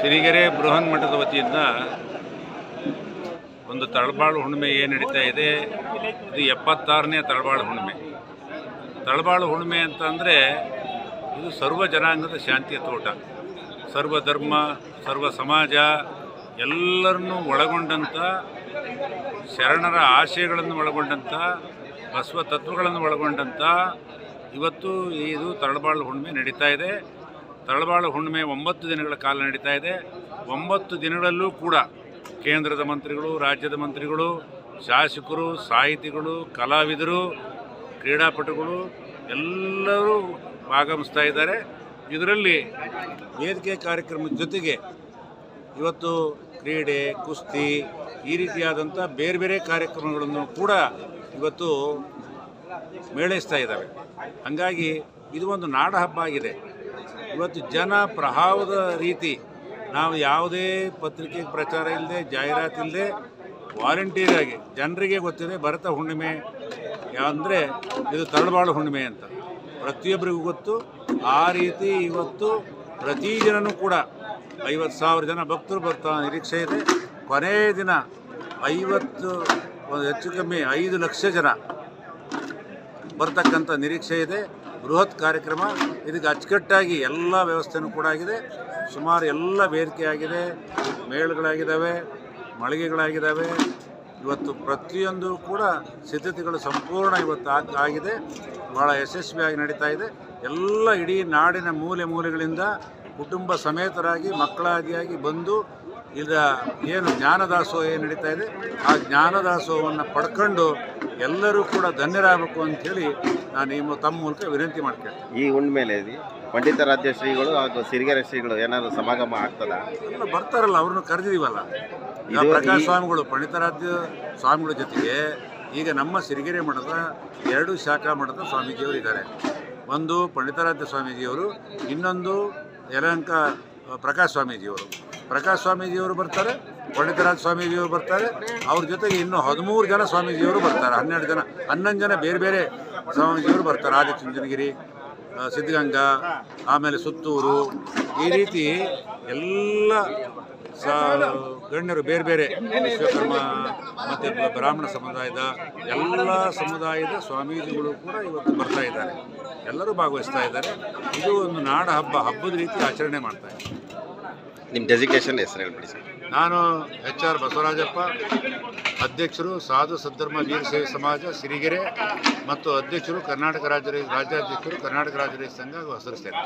ಸಿರಿಗೆರೆ ಬೃಹನ್ ಮಠದ ವತಿಯಿಂದ ಒಂದು ತಳಬಾಳು ಹುಣ್ಣಿಮೆ ಏನು ನಡೀತಾ ಇದೆ, ಇದು ಎಪ್ಪತ್ತಾರನೇ ತಳಬಾಳು ಹುಣ್ಣಿಮೆ. ತಳಬಾಳು ಹುಣ್ಣಿಮೆ ಅಂತ ಅಂದರೆ ಇದು ಸರ್ವ ಜನಾಂಗದ ಶಾಂತಿಯ ತೋಟ. ಸರ್ವ ಧರ್ಮ, ಸರ್ವ ಸಮಾಜ, ಎಲ್ಲರನ್ನೂ ಒಳಗೊಂಡಂಥ ಶರಣರ ಆಶಯಗಳನ್ನು ಒಳಗೊಂಡಂಥ ಬಸವ ತತ್ವಗಳನ್ನು ಒಳಗೊಂಡಂಥ ಇವತ್ತು ಇದು ತಳಬಾಳು ಹುಣ್ಣಿಮೆ ನಡೀತಾ ಇದೆ. ತಳಬಾಳು ಹುಣ್ಣಿಮೆ ಒಂಬತ್ತು ದಿನಗಳ ಕಾಲ ನಡೀತಾ ಇದೆ. ಒಂಬತ್ತು ದಿನಗಳಲ್ಲೂ ಕೂಡ ಕೇಂದ್ರದ ಮಂತ್ರಿಗಳು, ರಾಜ್ಯದ ಮಂತ್ರಿಗಳು, ಶಾಸಕರು, ಸಾಹಿತಿಗಳು, ಕಲಾವಿದರು, ಕ್ರೀಡಾಪಟುಗಳು ಎಲ್ಲರೂ ಆಗಮಿಸ್ತಾ ಇದ್ದಾರೆ. ಇದರಲ್ಲಿ ವೇದಿಕೆ ಕಾರ್ಯಕ್ರಮದ ಜೊತೆಗೆ ಇವತ್ತು ಕ್ರೀಡೆ, ಕುಸ್ತಿ ಈ ರೀತಿಯಾದಂಥ ಬೇರೆ ಬೇರೆ ಕಾರ್ಯಕ್ರಮಗಳನ್ನು ಕೂಡ ಇವತ್ತು ಮೇಳೈಸ್ತಾ ಇದ್ದಾವೆ. ಹಾಗಾಗಿ ಇದು ಒಂದು ನಾಡಹಬ್ಬ ಆಗಿದೆ. ಇವತ್ತು ಜನ ಪ್ರಭಾವದ ರೀತಿ ನಾವು ಯಾವುದೇ ಪತ್ರಿಕೆ ಪ್ರಚಾರ ಇಲ್ಲದೆ, ಜಾಹೀರಾತು ಇಲ್ಲದೆ ವಾಲಂಟಿಯರ್ ಆಗಿ ಜನರಿಗೆ ಗೊತ್ತಿದೆ, ಭರತ ಹುಣ್ಣಿಮೆ ಅಂದರೆ ಇದು ತರಳಬಾಳು ಹುಣ್ಣಿಮೆ ಅಂತ. ಪ್ರತಿಯೊಬ್ಬರಿಗೂ ಗೊತ್ತು. ಆ ರೀತಿ ಇವತ್ತು ಪ್ರತಿ ದಿನನೂ ಕೂಡ ಐವತ್ತು ಸಾವಿರ ಜನ ಭಕ್ತರು ಬರ್ತಾ ನಿರೀಕ್ಷೆ ಇದೆ. ಕೊನೆಯ ದಿನ ಐವತ್ತು, ಒಂದು ಹೆಚ್ಚು ಕಮ್ಮಿ ಐದು ಲಕ್ಷ ಜನ ಬರ್ತಕ್ಕಂಥ ನಿರೀಕ್ಷೆ ಇದೆ. ಬೃಹತ್ ಕಾರ್ಯಕ್ರಮ. ಇದಕ್ಕೆ ಅಚ್ಚುಕಟ್ಟಾಗಿ ಎಲ್ಲ ವ್ಯವಸ್ಥೆನೂ ಕೂಡ ಆಗಿದೆ. ಸುಮಾರು ಎಲ್ಲ ವೇದಿಕೆ ಆಗಿದೆ ಮೇಳಗಳಾಗಿದ್ದಾವೆ, ಮಳಿಗೆಗಳಾಗಿದ್ದಾವೆ. ಇವತ್ತು ಪ್ರತಿಯೊಂದು ಕೂಡ ಸಿದ್ಧತೆಗಳು ಸಂಪೂರ್ಣ ಇವತ್ತು ಆಗ್- ಆಗಿದೆ. ಭಾಳ ಯಶಸ್ವಿಯಾಗಿ ನಡೀತಾ ಇದೆ. ಎಲ್ಲ ಇಡೀ ನಾಡಿನ ಮೂಲೆ ಮೂಲೆಗಳಿಂದ ಕುಟುಂಬ ಸಮೇತರಾಗಿ ಮಕ್ಕಳಾದಿಯಾಗಿ ಬಂದು ಈಗ ಏನು ಜ್ಞಾನದಾಸೋಹ ಏನು ನಡೀತಾ ಇದೆ? ಆ ಜ್ಞಾನದಾಸೋಹವನ್ನು ಪಡ್ಕೊಂಡು ಎಲ್ಲರೂ ಕೂಡ ಧನ್ಯರಾಗಬೇಕು ಅಂಥೇಳಿ ನಾನು ನಿಮ್ಮ ತಮ್ಮ ಮೂಲಕ ವಿನಂತಿ ಮಾಡ್ತೇನೆ. ಈ ಮೇಲೆ ಪಂಡಿತಾರಾಧ್ಯ ಶ್ರೀಗಳು ಹಾಗೂ ಸಿರಿಗೆರೆ ಶ್ರೀಗಳು ಏನಾದರೂ ಸಮಾಗಮ ಆಗ್ತದ? ಎಲ್ಲ ಬರ್ತಾರಲ್ಲ ಅವ್ರನ್ನ ಕರೆದಿದೀವಲ್ಲ ಈಗ ಇದು- ಪ್ರಕಾಶ್ ಸ್ವಾಮಿಗಳು ಪಂಡಿತಾರಾಧ್ಯ ಸ್ವಾಮಿಗಳ ಜೊತೆಗೆ ಈಗ ನಮ್ಮ ಸಿರಿಗೆರೆ ಮಠದ ಎರಡು ಶಾಖಾ ಮಠದ ಸ್ವಾಮೀಜಿಯವರು ಇದ್ದಾರೆ. ಒಂದು ಪಂಡಿತಾರಾಧ್ಯ ಸ್ವಾಮೀಜಿಯವರು ಇನ್ನೊಂದು ಯಲಹಂಕ ಪ್ರಕಾಶ್ ಸ್ವಾಮೀಜಿಯವರು. ಪ್ರಕಾಶ್ ಸ್ವಾಮೀಜಿಯವರು ಬರ್ತಾರೆ, ಪಂಡಿತರಾಜ್ ಸ್ವಾಮೀಜಿಯವರು ಬರ್ತಾರೆ. ಅವ್ರ ಜೊತೆಗೆ ಇನ್ನೂ ಹದಿಮೂರು ಜನ ಸ್ವಾಮೀಜಿಯವರು ಬರ್ತಾರೆ, ಹನ್ನೆರಡು ಜನ, ಹನ್ನೊಂದು ಜನ ಬೇರೆ ಬೇರೆ ಸ್ವಾಮೀಜಿಯವರು ಬರ್ತಾರೆ. ಆದಿಚುಂಚನಗಿರಿ ಸಿದ್ಧಗಂಗಾ, ಆಮೇಲೆ ಸುತ್ತೂರು. ಈ ರೀತಿ ಎಲ್ಲ ಗಣ್ಯರು ಬೇರೆ ಬೇರೆ ವಿಶ್ವಕರ್ಮ ಮತ್ತು ಬ್ರಾಹ್ಮಣ ಸಮುದಾಯದ ಎಲ್ಲ ಸಮುದಾಯದ ಸ್ವಾಮೀಜಿಗಳು ಕೂಡ ಇವತ್ತು ಬರ್ತಾ ಇದ್ದಾರೆ. ಎಲ್ಲರೂ ಭಾಗವಹಿಸ್ತಾ ಇದ್ದಾರೆ. ಇದು ಒಂದು ನಾಡ ಹಬ್ಬ, ಹಬ್ಬದ ರೀತಿ ಆಚರಣೆ ಮಾಡ್ತಾ ಇದ್ದಾರೆ. ನಿಮ್ಮ ಡೆಸಿಗ್ನೇಷನ್ ಹೆಸರು ಹೇಳ್ಬಿಡಿ ಸರ್. ನಾನು ಎಚ್ ಆರ್ ಬಸವರಾಜಪ್ಪ, ಅಧ್ಯಕ್ಷರು ಸಾಧು ಸದ್ಧರ್ಮ ಸೇವೆ ಸಮಾಜ, ಸಿರಿಗೆರೆ ಮತ್ತು ಅಧ್ಯಕ್ಷರು ಕರ್ನಾಟಕ ರಾಜ್ಯ ರಾಜ್ಯಾಧ್ಯಕ್ಷರು ಕರ್ನಾಟಕ ರಾಜ್ಯ ರೈತ ಸಂಘ ಹಾಗೂ ಹಸಿರು ಸೇನೆ